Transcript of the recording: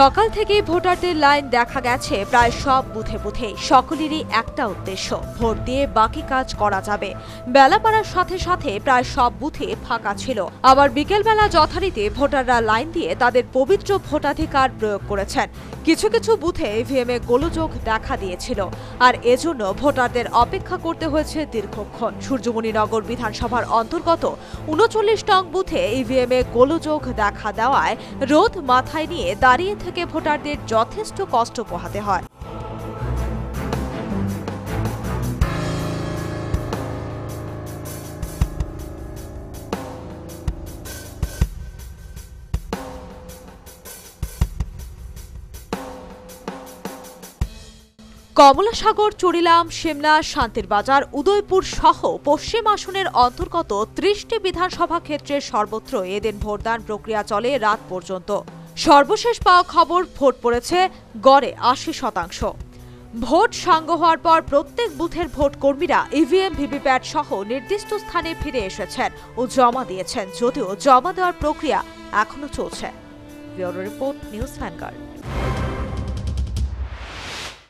সকাল থেকেই ভোটারদের লাইন দেখা গেছে, প্রায় সব বুথে বুথে। সকলেরই একটা উদ্দেশ্য, ভোট দিয়ে বাকি কাজ করা যাবে। বেলা পাড়ার সাথে সাথে প্রায় সব বুথে ফাঁকা ছিল। আবার বিকেলবেলা যথারীতি ভোটাররা লাইন দিয়ে তাদের পবিত্র ভোটাধিকার প্রয়োগ করেছেন। কিছু কিছু বুথে ইভিএমে গোলযোগ দেখা দিয়েছিল। আর এজন্য ভোটারদের অপেক্ষা করতে হয়েছে দীর্ঘক্ষণ। সূর্যমণিনগর বিধানসভার অন্তর্গত উনচল্লিশ নং বুথে ইভিএমে গোলযোগ দেখা দেওয়ায় রোদ মাথায় নিয়ে দাঁড়িয়ে থেকে ভোটারদের যথেষ্ট কষ্ট পোহাতে হয়। কমলাসাগর, চুরিলাম শিমলা শান্তির বাজার, উদয়পুর সহ পশ্চিম আসনের অন্তর্গত ত্রিশটি বিধানসভা ক্ষেত্রের সর্বত্র এদিন ভোটদান প্রক্রিয়া চলে রাত পর্যন্ত। সর্বশেষ পাওয়া খবর ভোট পড়েছে গড়ে আশি শতাংশ। ভোট সাঙ্গ হওয়ার পর প্রত্যেক বুথের ভোট কর্মীরা ইভিএম ভিভিপ্যাট সহ নির্দিষ্ট স্থানে ফিরে এসেছেন ও জমা দিয়েছেন, যদিও জমা দেওয়ার প্রক্রিয়া এখনও চলছে। Bureau report, news vanguard.